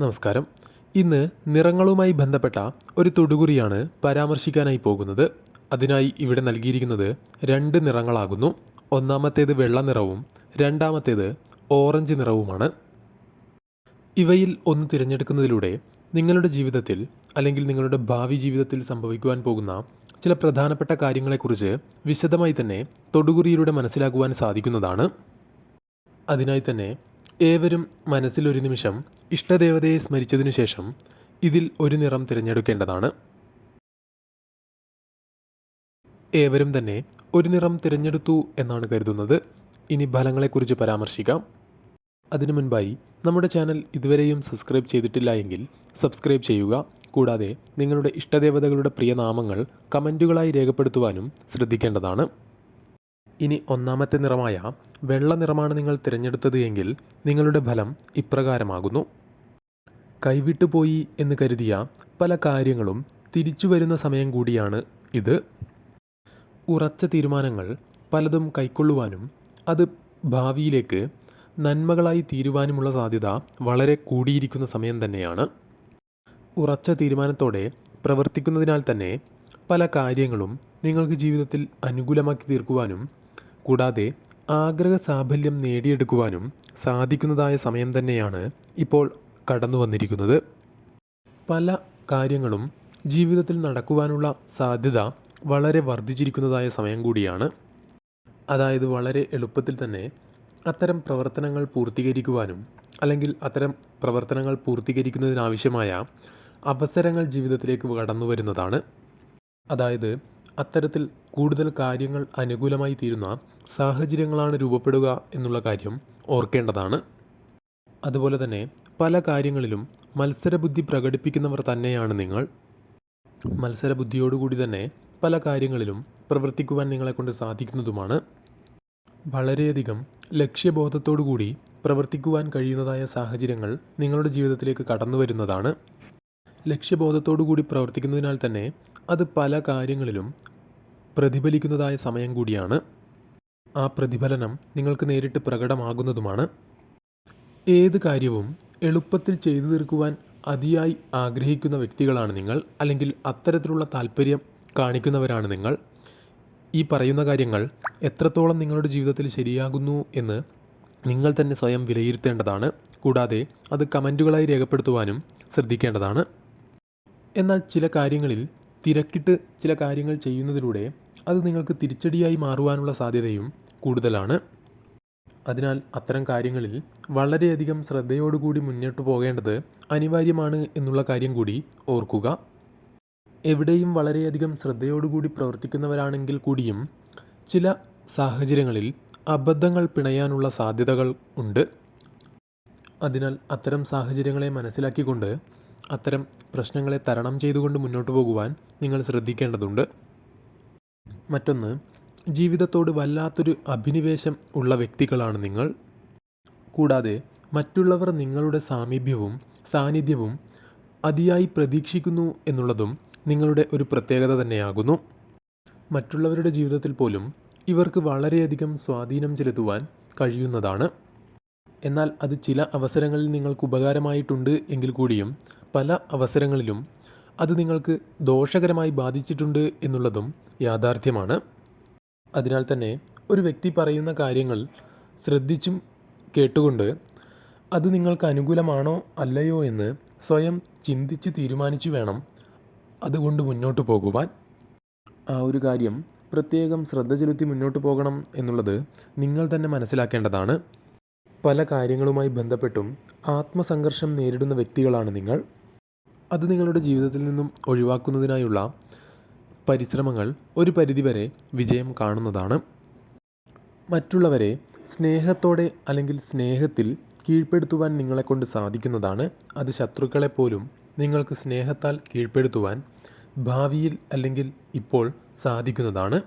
നമസ്കാരം. ഇന്ന് നിറങ്ങളുമായി ബന്ധപ്പെട്ട ഒരു തൊടുകുറിയാണ് പരാമർശിക്കാനായി പോകുന്നത്. അതിനായി ഇവിടെ നൽകിയിരിക്കുന്നത് രണ്ട് നിറങ്ങളാകുന്നു. ഒന്നാമത്തേത് വെള്ള നിറവും രണ്ടാമത്തേത് ഓറഞ്ച് നിറവുമാണ്. ഇവയിൽ ഒന്ന് തിരഞ്ഞെടുക്കുന്നതിലൂടെ നിങ്ങളുടെ ജീവിതത്തിൽ അല്ലെങ്കിൽ നിങ്ങളുടെ ഭാവി ജീവിതത്തിൽ സംഭവിക്കുവാൻ പോകുന്ന ചില പ്രധാനപ്പെട്ട കാര്യങ്ങളെക്കുറിച്ച് വിശദമായി തന്നെ തൊടുകുറിയിലൂടെ മനസ്സിലാക്കുവാൻ സാധിക്കുന്നതാണ്. അതിനായി തന്നെ ഏവരും മനസ്സിലൊരു നിമിഷം ഇഷ്ടദേവതയെ സ്മരിച്ചതിനു ശേഷം ഇതിൽ ഒരു നിറം തിരഞ്ഞെടുക്കേണ്ടതാണ്. ഏവരും തന്നെ ഒരു നിറം തിരഞ്ഞെടുത്തു എന്നാണ് കരുതുന്നത്. ഇനി ഫലങ്ങളെക്കുറിച്ച് പരാമർശിക്കാം. അതിനു മുൻപായി നമ്മുടെ ചാനൽ ഇതുവരെയും സബ്സ്ക്രൈബ് ചെയ്തിട്ടില്ല എങ്കിൽ സബ്സ്ക്രൈബ് ചെയ്യുക. കൂടാതെ നിങ്ങളുടെ ഇഷ്ടദേവതകളുടെ പ്രിയനാമങ്ങൾ കമന്റുകളായി രേഖപ്പെടുത്തുവാനും ശ്രദ്ധിക്കേണ്ടതാണ്. ഇനി ഒന്നാമത്തെ നിറമായ വെള്ള നിറമാണ് നിങ്ങൾ തിരഞ്ഞെടുത്തത് എങ്കിൽ നിങ്ങളുടെ ഫലം ഇപ്രകാരമാകുന്നു. കൈവിട്ടുപോയി എന്ന് കരുതിയ പല കാര്യങ്ങളും തിരിച്ചു വരുന്ന സമയം കൂടിയാണ് ഇത്. ഉറച്ച തീരുമാനങ്ങൾ പലതും കൈക്കൊള്ളുവാനും അത് ഭാവിയിലേക്ക് നന്മകളായി തീരുവാനുമുള്ള സാധ്യത വളരെ കൂടിയിരിക്കുന്ന സമയം തന്നെയാണ്. ഉറച്ച തീരുമാനത്തോടെ പ്രവർത്തിക്കുന്നതിനാൽ തന്നെ പല കാര്യങ്ങളും നിങ്ങൾക്ക് ജീവിതത്തിൽ അനുകൂലമാക്കി തീർക്കുവാനും കൂടാതെ ആഗ്രഹ സാഫല്യം നേടിയെടുക്കുവാനും സാധിക്കുന്നതായ സമയം തന്നെയാണ് ഇപ്പോൾ കടന്നു വന്നിരിക്കുന്നത്. പല കാര്യങ്ങളും ജീവിതത്തിൽ നടക്കുവാനുള്ള സാധ്യത വളരെ വർദ്ധിച്ചിരിക്കുന്നതായ സമയം കൂടിയാണ്. അതായത് വളരെ എളുപ്പത്തിൽ തന്നെ അത്തരം പ്രവർത്തനങ്ങൾ പൂർത്തീകരിക്കുവാനും അല്ലെങ്കിൽ അത്തരം പ്രവർത്തനങ്ങൾ പൂർത്തീകരിക്കുന്നതിനാവശ്യമായ അവസരങ്ങൾ ജീവിതത്തിലേക്ക് കടന്നു വരുന്നതാണ് അതായത് അത്തരത്തിൽ കൂടുതൽ കാര്യങ്ങൾ അനുകൂലമായി തീരുന്ന സാഹചര്യങ്ങളാണ് രൂപപ്പെടുക എന്നുള്ള കാര്യം ഓർക്കേണ്ടതാണ്. അതുപോലെ തന്നെ പല കാര്യങ്ങളിലും മത്സരബുദ്ധി പ്രകടിപ്പിക്കുന്നവർ തന്നെയാണ് നിങ്ങൾ. മത്സരബുദ്ധിയോടുകൂടി തന്നെ പല കാര്യങ്ങളിലും പ്രവർത്തിക്കുവാൻ നിങ്ങളെക്കൊണ്ട് സാധിക്കുന്നതുമാണ്. വളരെയധികം ലക്ഷ്യബോധത്തോടുകൂടി പ്രവർത്തിക്കുവാൻ കഴിയുന്നതായ സാഹചര്യങ്ങൾ നിങ്ങളുടെ ജീവിതത്തിലേക്ക് കടന്നു വരുന്നതാണ് ലക്ഷ്യബോധത്തോടുകൂടി പ്രവർത്തിക്കുന്നതിനാൽ തന്നെ അത് പല കാര്യങ്ങളിലും പ്രതിഫലിക്കുന്നതായ സമയം കൂടിയാണ്. ആ പ്രതിഫലനം നിങ്ങൾക്ക് നേരിട്ട് പ്രകടമാകുന്നതുമാണ്. ഏത് കാര്യവും എളുപ്പത്തിൽ ചെയ്തു തീർക്കുവാൻ അതിയായി ആഗ്രഹിക്കുന്ന വ്യക്തികളാണ് നിങ്ങൾ അല്ലെങ്കിൽ അത്തരത്തിലുള്ള താല്പര്യം കാണിക്കുന്നവരാണ് നിങ്ങൾ. ഈ പറയുന്ന കാര്യങ്ങൾ എത്രത്തോളം നിങ്ങളുടെ ജീവിതത്തിൽ ശരിയാകുന്നു എന്ന് നിങ്ങൾ തന്നെ സ്വയം വിലയിരുത്തേണ്ടതാണ്. കൂടാതെ അത് കമന്റുകളായി രേഖപ്പെടുത്തുവാനും ശ്രദ്ധിക്കേണ്ടതാണ്. എന്നാൽ ചില കാര്യങ്ങളിൽ തിരക്കിട്ട് ചില കാര്യങ്ങൾ ചെയ്യുന്നതിലൂടെ അത് നിങ്ങൾക്ക് തിരിച്ചടിയായി മാറുവാനുള്ള സാധ്യതയും കൂടുതലാണ്. അതിനാൽ അത്തരം കാര്യങ്ങളിൽ വളരെയധികം ശ്രദ്ധയോടുകൂടി മുന്നോട്ട് പോകേണ്ടത് അനിവാര്യമാണ് എന്നുള്ള കാര്യം കൂടി ഓർക്കുക. എവിടെയും വളരെയധികം ശ്രദ്ധയോടുകൂടി പ്രവർത്തിക്കുന്നവരാണെങ്കിൽ കൂടിയും ചില സാഹചര്യങ്ങളിൽ അബദ്ധങ്ങൾ പിണയാനുള്ള സാധ്യതകൾ ഉണ്ട്. അതിനാൽ അത്തരം സാഹചര്യങ്ങളെ മനസ്സിലാക്കിക്കൊണ്ട് അത്തരം പ്രശ്നങ്ങളെ തരണം ചെയ്തുകൊണ്ട് മുന്നോട്ട് പോകുവാൻ നിങ്ങൾ ശ്രദ്ധിക്കേണ്ടതുണ്ട്. മറ്റൊന്ന് ജീവിതത്തോട് വല്ലാത്തൊരു അഭിനിവേശം ഉള്ള വ്യക്തികളാണ് നിങ്ങൾ. കൂടാതെ മറ്റുള്ളവർ നിങ്ങളുടെ സാമീപ്യവും സാന്നിധ്യവും അതിയായി പ്രതീക്ഷിക്കുന്നു എന്നുള്ളതും നിങ്ങളുടെ ഒരു പ്രത്യേകത തന്നെയാകുന്നു. മറ്റുള്ളവരുടെ ജീവിതത്തിൽ പോലും ഇവർക്ക് വളരെയധികം സ്വാധീനം ചെലുത്തുവാൻ കഴിയുന്നതാണ്. എന്നാൽ അത് ചില അവസരങ്ങളിൽ നിങ്ങൾക്ക് ഉപകാരമായിട്ടുണ്ട് എങ്കിൽ കൂടിയും പല അവസരങ്ങളിലും അത് നിങ്ങൾക്ക് ദോഷകരമായി ബാധിച്ചിട്ടുണ്ട് എന്നുള്ളതും യാഥാർത്ഥ്യമാണ്. അതിനാൽ തന്നെ ഒരു വ്യക്തി പറയുന്ന കാര്യങ്ങൾ ശ്രദ്ധിച്ചും കേട്ടുകൊണ്ട് അത് നിങ്ങൾക്ക് അനുകൂലമാണോ അല്ലയോ എന്ന് സ്വയം ചിന്തിച്ച് തീരുമാനിച്ചു വേണം അതുകൊണ്ട് മുന്നോട്ട് പോകുവാൻ. ആ ഒരു കാര്യം പ്രത്യേകം ശ്രദ്ധ ചെലുത്തി മുന്നോട്ട് പോകണം എന്നുള്ളത് നിങ്ങൾ തന്നെ മനസ്സിലാക്കേണ്ടതാണ്. പല കാര്യങ്ങളുമായി ബന്ധപ്പെട്ടും ആത്മസംഘർഷം നേരിടുന്ന വ്യക്തികളാണ് നിങ്ങൾ. അത് നിങ്ങളുടെ ജീവിതത്തിൽ നിന്നും ഒഴിവാക്കുന്നതിനായുള്ള പരിശ്രമങ്ങൾ ഒരു പരിധിവരെ വിജയം കാണുന്നതാണ്. മറ്റുള്ളവരെ സ്നേഹത്തോടെ അല്ലെങ്കിൽ സ്നേഹത്തിൽ കീഴ്പ്പെടുത്തുവാൻ നിങ്ങളെക്കൊണ്ട് സാധിക്കുന്നതാണ്. അത് ശത്രുക്കളെപ്പോലും നിങ്ങൾക്ക് സ്നേഹത്താൽ കീഴ്പ്പെടുത്തുവാൻ ഭാവിയിൽ അല്ലെങ്കിൽ ഇപ്പോൾ സാധിക്കുന്നതാണ്.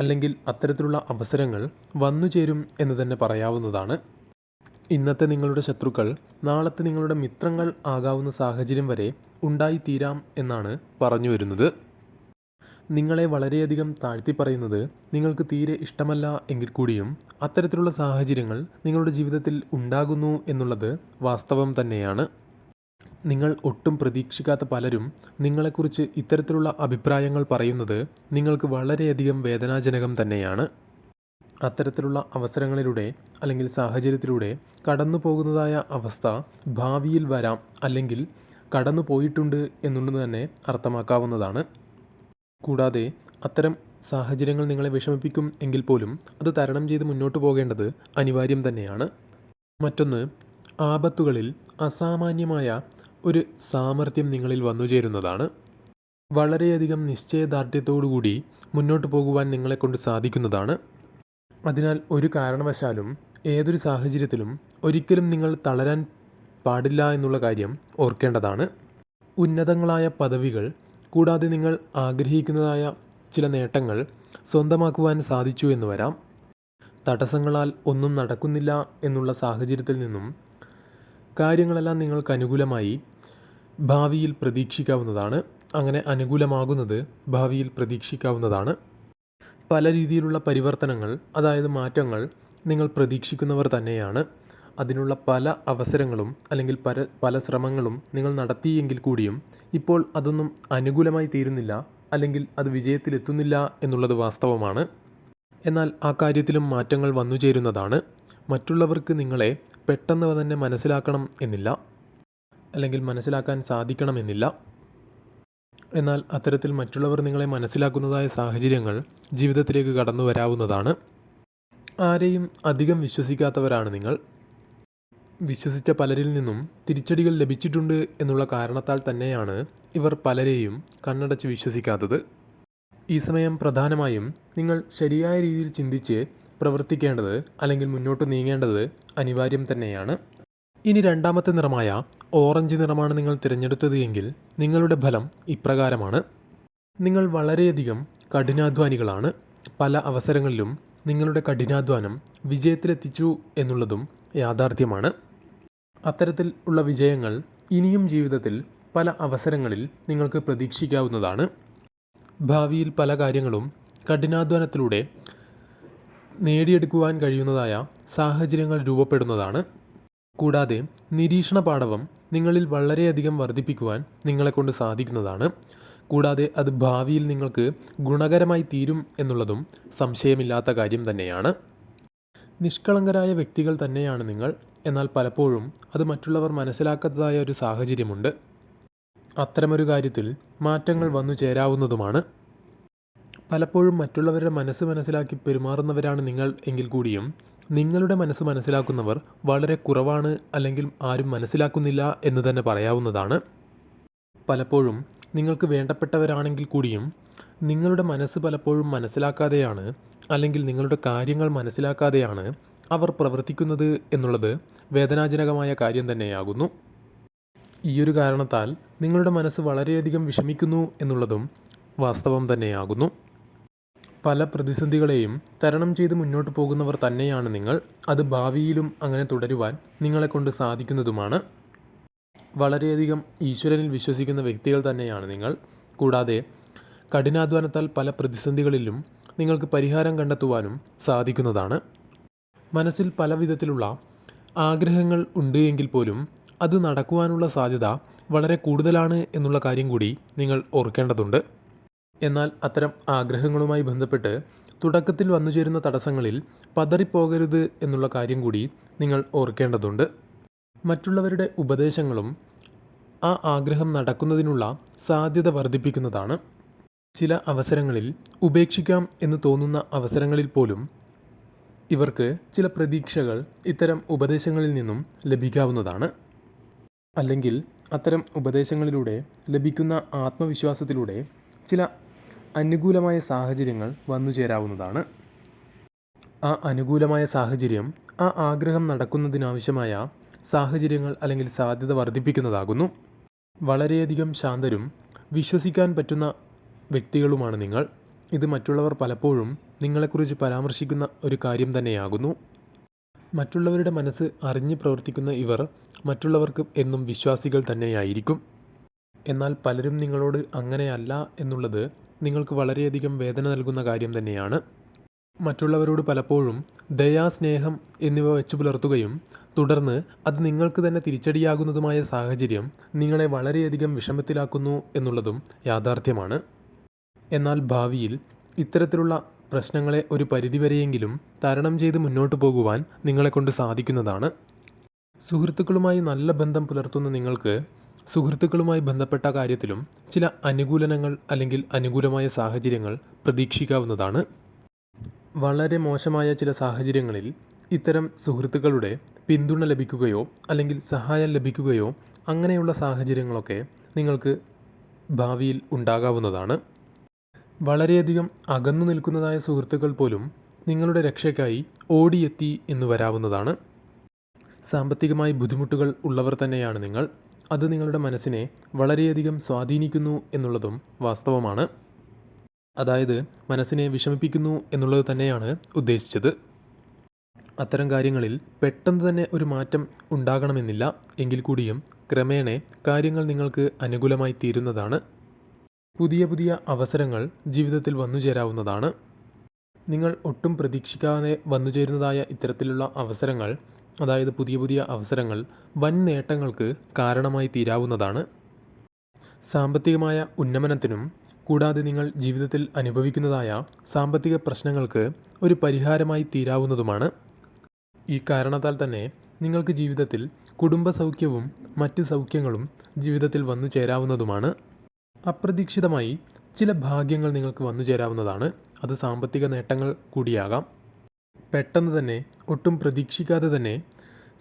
അല്ലെങ്കിൽ അത്തരത്തിലുള്ള അവസരങ്ങൾ വന്നു ചേരും എന്ന് തന്നെ പറയാവുന്നതാണ്. ഇന്നത്തെ നിങ്ങളുടെ ശത്രുക്കൾ നാളത്തെ നിങ്ങളുടെ മിത്രങ്ങൾ ആകാവുന്ന സാഹചര്യം വരെ ഉണ്ടായിത്തീരാം എന്നാണ് പറഞ്ഞു വരുന്നത്. നിങ്ങളെ വളരെയധികം താഴ്ത്തി പറയുന്നത് നിങ്ങൾക്ക് തീരെ ഇഷ്ടമല്ല എങ്കിൽ കൂടിയും അത്തരത്തിലുള്ള സാഹചര്യങ്ങൾ നിങ്ങളുടെ ജീവിതത്തിൽ ഉണ്ടാകുന്നു എന്നുള്ളത് വാസ്തവം തന്നെയാണ്. നിങ്ങൾ ഒട്ടും പ്രതീക്ഷിക്കാത്ത പലരും നിങ്ങളെക്കുറിച്ച് ഇത്തരത്തിലുള്ള അഭിപ്രായങ്ങൾ പറയുന്നത് നിങ്ങൾക്ക് വളരെയധികം വേദനാജനകം തന്നെയാണ്. അത്തരത്തിലുള്ള അവസരങ്ങളിലൂടെ അല്ലെങ്കിൽ സാഹചര്യത്തിലൂടെ കടന്നു പോകുന്നതായ അവസ്ഥ ഭാവിയിൽ വരാം അല്ലെങ്കിൽ കടന്നു പോയിട്ടുണ്ട് എന്നുള്ളത് തന്നെ അർത്ഥമാക്കാവുന്നതാണ്. കൂടാതെ അത്തരം സാഹചര്യങ്ങൾ നിങ്ങളെ വിഷമിപ്പിക്കും എങ്കിൽ പോലും അത് തരണം ചെയ്ത് മുന്നോട്ട് പോകേണ്ടത് അനിവാര്യം തന്നെയാണ്. മറ്റൊന്ന് ആപത്തുകളിൽ അസാമാന്യമായ ഒരു സാമർഥ്യം നിങ്ങളിൽ വന്നു ചേരുന്നതാണ്. വളരെയധികം നിശ്ചയദാർഢ്യത്തോടുകൂടി മുന്നോട്ട് പോകുവാൻ നിങ്ങളെക്കൊണ്ട് സാധിക്കുന്നതാണ്. അതിനാൽ ഒരു കാരണവശാലും ഏതൊരു സാഹചര്യത്തിലും ഒരിക്കലും നിങ്ങൾ തളരാൻ പാടില്ല എന്നുള്ള കാര്യം ഓർക്കേണ്ടതാണ്. ഉന്നതങ്ങളായ പദവികൾ കൂടാതെ നിങ്ങൾ ആഗ്രഹിക്കുന്നതായ ചില നേട്ടങ്ങൾ സ്വന്തമാക്കുവാൻ സാധിച്ചു എന്ന് വരാം. തടസ്സങ്ങളാൽ ഒന്നും നടക്കുന്നില്ല എന്നുള്ള സാഹചര്യത്തിൽ നിന്നും കാര്യങ്ങളെല്ലാം നിങ്ങൾക്ക് അനുകൂലമായി ഭാവിയിൽ പ്രതീക്ഷിക്കാവുന്നതാണ്. അങ്ങനെ അനുകൂലമാകുന്നത് ഭാവിയിൽ പ്രതീക്ഷിക്കാവുന്നതാണ്. പല രീതിയിലുള്ള പരിവർത്തനങ്ങൾ അതായത് മാറ്റങ്ങൾ നിങ്ങൾ പ്രതീക്ഷിക്കുന്നവർ തന്നെയാണ്. അതിനുള്ള പല അവസരങ്ങളും അല്ലെങ്കിൽ പല പല ശ്രമങ്ങളും നിങ്ങൾ നടത്തിയെങ്കിൽ കൂടിയും ഇപ്പോൾ അതൊന്നും അനുകൂലമായി തീരുന്നില്ല അല്ലെങ്കിൽ അത് വിജയത്തിലെത്തുന്നില്ല എന്നുള്ളത് വാസ്തവമാണ്. എന്നാൽ ആ കാര്യത്തിലും മാറ്റങ്ങൾ വന്നു ചേരുന്നതാണ്. മറ്റുള്ളവർക്ക് നിങ്ങളെ പെട്ടെന്ന് തന്നെ മനസ്സിലാക്കണം എന്നില്ല അല്ലെങ്കിൽ മനസ്സിലാക്കാൻ സാധിക്കണമെന്നില്ല എന്നാൽ അത്തരത്തിൽ മറ്റുള്ളവർ നിങ്ങളെ മനസ്സിലാക്കുന്നതായ സാഹചര്യങ്ങൾ ജീവിതത്തിലേക്ക് കടന്നു വരാവുന്നതാണ്. ആരെയും അധികം വിശ്വസിക്കാത്തവരാണ് നിങ്ങൾ. വിശ്വസിച്ച പലരിൽ നിന്നും തിരിച്ചടികൾ ലഭിച്ചിട്ടുണ്ട് എന്നുള്ള കാരണത്താൽ തന്നെയാണ് ഇവർ പലരെയും കണ്ണടച്ച് വിശ്വസിക്കാത്തത്. ഈ സമയം പ്രധാനമായും നിങ്ങൾ ശരിയായ രീതിയിൽ ചിന്തിച്ച് പ്രവർത്തിക്കേണ്ടത് അല്ലെങ്കിൽ മുന്നോട്ട് നീങ്ങേണ്ടത് അനിവാര്യം തന്നെയാണ്. ഇനി രണ്ടാമത്തെ നിറമായ ഓറഞ്ച് നിറമാണ് നിങ്ങൾ തിരഞ്ഞെടുത്തത് എങ്കിൽ നിങ്ങളുടെ ഫലം ഇപ്രകാരമാണ്. നിങ്ങൾ വളരെയധികം കഠിനാധ്വാനികളാണ്. പല അവസരങ്ങളിലും നിങ്ങളുടെ കഠിനാധ്വാനം വിജയത്തിലെത്തിച്ചു എന്നുള്ളതും യാഥാർത്ഥ്യമാണ്. അത്തരത്തിൽ ഉള്ള വിജയങ്ങൾ ഇനിയും ജീവിതത്തിൽ പല അവസരങ്ങളിൽ നിങ്ങൾക്ക് പ്രതീക്ഷിക്കാവുന്നതാണ്. ഭാവിയിൽ പല കാര്യങ്ങളും കഠിനാധ്വാനത്തിലൂടെ നേടിയെടുക്കുവാൻ കഴിയുന്നതായ സാഹചര്യങ്ങൾ രൂപപ്പെടുന്നതാണ്. കൂടാതെ നിരീക്ഷണ പാടവം നിങ്ങളിൽ വളരെയധികം വർദ്ധിപ്പിക്കുവാൻ നിങ്ങളെക്കൊണ്ട് സാധിക്കുന്നതാണ്. കൂടാതെ അത് ഭാവിയിൽ നിങ്ങൾക്ക് ഗുണകരമായി തീരും എന്നുള്ളതും സംശയമില്ലാത്ത കാര്യം തന്നെയാണ്. നിഷ്കളങ്കരായ വ്യക്തികൾ തന്നെയാണ് നിങ്ങൾ. എന്നാൽ പലപ്പോഴും അത് മറ്റുള്ളവർ മനസ്സിലാക്കാത്തതായ ഒരു സാഹചര്യമുണ്ട്. അത്തരമൊരു കാര്യത്തിൽ മാറ്റങ്ങൾ വന്നു ചേരാവുന്നതുമാണ്. പലപ്പോഴും മറ്റുള്ളവരുടെ മനസ്സ് മനസ്സിലാക്കി പെരുമാറുന്നവരാണ് നിങ്ങൾ എങ്കിൽ കൂടിയും നിങ്ങളുടെ മനസ്സ് മനസ്സിലാക്കുന്നവർ വളരെ കുറവാണ് അല്ലെങ്കിൽ ആരും മനസ്സിലാക്കുന്നില്ല എന്ന് തന്നെ പറയാവുന്നതാണ്. പലപ്പോഴും നിങ്ങൾക്ക് വേണ്ടപ്പെട്ടവരാണെങ്കിൽ കൂടിയും നിങ്ങളുടെ മനസ്സ് പലപ്പോഴും മനസ്സിലാക്കാതെയാണ് അല്ലെങ്കിൽ നിങ്ങളുടെ കാര്യങ്ങൾ മനസ്സിലാക്കാതെയാണ് അവർ പ്രവർത്തിക്കുന്നത് എന്നുള്ളത് വേദനാജനകമായ കാര്യം തന്നെയാകുന്നു. ഈയൊരു കാരണത്താൽ നിങ്ങളുടെ മനസ്സ് വളരെയധികം വിഷമിക്കുന്നു എന്നുള്ളതും വാസ്തവം തന്നെയാകുന്നു. പല പ്രതിസന്ധികളെയും തരണം ചെയ്ത് മുന്നോട്ട് പോകുന്നവർ തന്നെയാണ് നിങ്ങൾ. അത് ഭാവിയിലും അങ്ങനെ തുടരുവാൻ നിങ്ങളെക്കൊണ്ട് സാധിക്കുന്നതുമാണ്. വളരെയധികം ഈശ്വരനിൽ വിശ്വസിക്കുന്ന വ്യക്തികൾ തന്നെയാണ് നിങ്ങൾ. കൂടാതെ കഠിനാധ്വാനത്താൽ പല പ്രതിസന്ധികളിലും നിങ്ങൾക്ക് പരിഹാരം കണ്ടെത്തുവാനും സാധിക്കുന്നതാണ്. മനസ്സിൽ പല വിധത്തിലുള്ള ആഗ്രഹങ്ങൾ ഉണ്ട് എങ്കിൽ പോലും അത് നടക്കുവാനുള്ള സാധ്യത വളരെ കൂടുതലാണ് എന്നുള്ള കാര്യം കൂടി നിങ്ങൾ ഓർക്കേണ്ടതുണ്ട്. എന്നാൽ അത്തരം ആഗ്രഹങ്ങളുമായി ബന്ധപ്പെട്ട് തുടക്കത്തിൽ വന്നു ചേരുന്ന തടസ്സങ്ങളിൽ പതറിപ്പോകരുത് എന്നുള്ള കാര്യം കൂടി നിങ്ങൾ ഓർക്കേണ്ടതുണ്ട്. മറ്റുള്ളവരുടെ ഉപദേശങ്ങളും ആ ആഗ്രഹം നടക്കുന്നതിനുള്ള സാധ്യത വർദ്ധിപ്പിക്കുന്നതാണ്. ചില അവസരങ്ങളിൽ ഉപേക്ഷിക്കാം എന്ന് തോന്നുന്ന അവസരങ്ങളിൽ പോലും ഇവർക്ക് ചില പ്രതീക്ഷകൾ ഇത്തരം ഉപദേശങ്ങളിൽ നിന്നും ലഭിക്കാവുന്നതാണ്. അല്ലെങ്കിൽ അത്തരം ഉപദേശങ്ങളിലൂടെ ലഭിക്കുന്ന ആത്മവിശ്വാസത്തിലൂടെ ചില അനുകൂലമായ സാഹചര്യങ്ങൾ വന്നു ചേരാവുന്നതാണ്. ആ അനുകൂലമായ സാഹചര്യം ആ ആഗ്രഹം നടക്കുന്നതിനാവശ്യമായ സാഹചര്യങ്ങൾ അല്ലെങ്കിൽ സാധ്യത വർദ്ധിപ്പിക്കുന്നതാകുന്നു. വളരെയധികം ശാന്തരും വിശ്വസിക്കാൻ പറ്റുന്ന വ്യക്തികളുമാണ് നിങ്ങൾ. ഇത് മറ്റുള്ളവർ പലപ്പോഴും നിങ്ങളെക്കുറിച്ച് പരാമർശിക്കുന്ന ഒരു കാര്യം തന്നെയാകുന്നു. മറ്റുള്ളവരുടെ മനസ്സ് അറിഞ്ഞ് പ്രവർത്തിക്കുന്ന ഇവർ മറ്റുള്ളവർക്ക് എന്നും വിശ്വാസികൾ തന്നെയായിരിക്കും. എന്നാൽ പലരും നിങ്ങളോട് അങ്ങനെയല്ല എന്നുള്ളത് നിങ്ങൾക്ക് വളരെയധികം വേദന നൽകുന്ന കാര്യം തന്നെയാണ്. മറ്റുള്ളവരോട് പലപ്പോഴും ദയാ സ്നേഹം എന്നിവ വെച്ച് പുലർത്തുകയും തുടർന്ന് അത് നിങ്ങൾക്ക് തന്നെ തിരിച്ചടിയാകുന്നതുമായ സാഹചര്യം നിങ്ങളെ വളരെയധികം വിഷമത്തിലാക്കുന്നു എന്നുള്ളതും യാഥാർത്ഥ്യമാണ്. എന്നാൽ ഭാവിയിൽ ഇത്തരത്തിലുള്ള പ്രശ്നങ്ങളെ ഒരു പരിധിവരെയെങ്കിലും തരണം ചെയ്ത് മുന്നോട്ട് പോകുവാൻ നിങ്ങളെക്കൊണ്ട് സാധിക്കുന്നതാണ്. സുഹൃത്തുക്കളുമായി നല്ല ബന്ധം പുലർത്തുന്ന നിങ്ങൾക്ക് സുഹൃത്തുക്കളുമായി ബന്ധപ്പെട്ട കാര്യത്തിലും ചില അനുകൂലനങ്ങൾ അല്ലെങ്കിൽ അനുകൂലമായ സാഹചര്യങ്ങൾ പ്രതീക്ഷിക്കാവുന്നതാണ്. വളരെ മോശമായ ചില സാഹചര്യങ്ങളിൽ ഇത്തരം സുഹൃത്തുക്കളുടെ പിന്തുണ ലഭിക്കുകയോ അല്ലെങ്കിൽ സഹായം ലഭിക്കുകയോ അങ്ങനെയുള്ള സാഹചര്യങ്ങളൊക്കെ നിങ്ങൾക്ക് ഭാവിയിൽ ഉണ്ടാകാവുന്നതാണ്. വളരെയധികം അകന്നു നിൽക്കുന്നതായ സുഹൃത്തുക്കൾ പോലും നിങ്ങളുടെ രക്ഷയ്ക്കായി ഓടിയെത്തി എന്ന് വരാവുന്നതാണ്. സാമ്പത്തികമായി ബുദ്ധിമുട്ടുകൾ ഉള്ളവർ തന്നെയാണ് നിങ്ങൾ. അത് നിങ്ങളുടെ മനസ്സിനെ വളരെയധികം സ്വാധീനിക്കുന്നു എന്നുള്ളതും വാസ്തവമാണ്. അതായത് മനസ്സിനെ വിഷമിപ്പിക്കുന്നു എന്നുള്ളത് തന്നെയാണ് ഉദ്ദേശിച്ചത്. അത്തരം കാര്യങ്ങളിൽ പെട്ടെന്ന് തന്നെ ഒരു മാറ്റം ഉണ്ടാകണമെന്നില്ല. എങ്കിൽ കൂടിയും ക്രമേണ കാര്യങ്ങൾ നിങ്ങൾക്ക് അനുകൂലമായി തീരുന്നതാണ്. പുതിയ പുതിയ അവസരങ്ങൾ ജീവിതത്തിൽ വന്നു ചേരാവുന്നതാണ്. നിങ്ങൾ ഒട്ടും പ്രതീക്ഷിക്കാതെ വന്നു ചേരുന്നതായ ഇത്തരത്തിലുള്ള അവസരങ്ങൾ അതായത് പുതിയ പുതിയ അവസരങ്ങൾ വൻ നേട്ടങ്ങൾക്ക് കാരണമായി തീരാവുന്നതാണ്. സാമ്പത്തികമായ ഉന്നമനത്തിനും കൂടാതെ നിങ്ങൾ ജീവിതത്തിൽ അനുഭവിക്കുന്നതായ സാമ്പത്തിക പ്രശ്നങ്ങൾക്ക് ഒരു പരിഹാരമായി തീരാവുന്നതുമാണ്. ഈ കാരണത്താൽ തന്നെ നിങ്ങൾക്ക് ജീവിതത്തിൽ കുടുംബ സൗഖ്യവും മറ്റ് സൗഖ്യങ്ങളും ജീവിതത്തിൽ വന്നു ചേരാവുന്നതുമാണ്. അപ്രതീക്ഷിതമായി ചില ഭാഗ്യങ്ങൾ നിങ്ങൾക്ക് വന്നു ചേരാവുന്നതാണ്. അത് സാമ്പത്തിക നേട്ടങ്ങൾ കൂടിയാകാം. പെട്ടെന്ന് തന്നെ ഒട്ടും പ്രതീക്ഷിക്കാതെ തന്നെ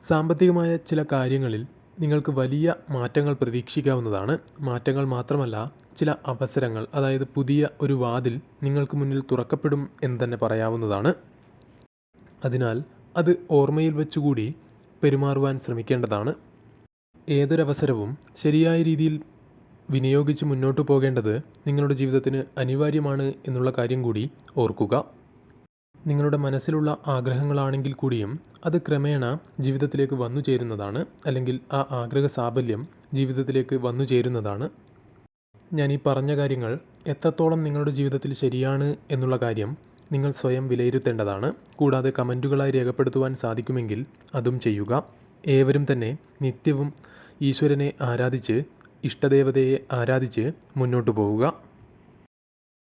സാമ്പത്തികമായ ചില കാര്യങ്ങളിൽ നിങ്ങൾക്ക് വലിയ മാറ്റങ്ങൾ പ്രതീക്ഷിക്കാവുന്നതാണ്. മാറ്റങ്ങൾ മാത്രമല്ല ചില അവസരങ്ങൾ അതായത് പുതിയ ഒരു വാതിൽ നിങ്ങൾക്ക് മുന്നിൽ തുറക്കപ്പെടും എന്ന് തന്നെ പറയാവുന്നതാണ്. അതിനാൽ അത് ഓർമ്മയിൽ വെച്ചുകൂടി പെരുമാറുവാൻ ശ്രമിക്കേണ്ടതാണ്. ഏതൊരവസരവും ശരിയായ രീതിയിൽ വിനിയോഗിച്ച് മുന്നോട്ട് പോകേണ്ടത് നിങ്ങളുടെ ജീവിതത്തിന് അനിവാര്യമാണ് എന്നുള്ള കാര്യം കൂടി ഓർക്കുക. നിങ്ങളുടെ മനസ്സിലുള്ള ആഗ്രഹങ്ങളാണെങ്കിൽ കൂടിയും അത് ക്രമേണ ജീവിതത്തിലേക്ക് വന്നു ചേരുന്നതാണ് അല്ലെങ്കിൽ ആ ആഗ്രഹ സാഫല്യം ജീവിതത്തിലേക്ക് വന്നു ചേരുന്നതാണ്. ഞാൻ ഈ പറഞ്ഞ കാര്യങ്ങൾ എത്രത്തോളം നിങ്ങളുടെ ജീവിതത്തിൽ ശരിയാണ് എന്നുള്ള കാര്യം നിങ്ങൾ സ്വയം വിലയിരുത്തേണ്ടതാണ്. കൂടാതെ കമന്റുകളായി രേഖപ്പെടുത്തുവാൻ സാധിക്കുമെങ്കിൽ അതും ചെയ്യുക. ഏവരും തന്നെ നിത്യവും ഈശ്വരനെ ആരാധിച്ച് ഇഷ്ടദേവതയെ ആരാധിച്ച് മുന്നോട്ട് പോവുക.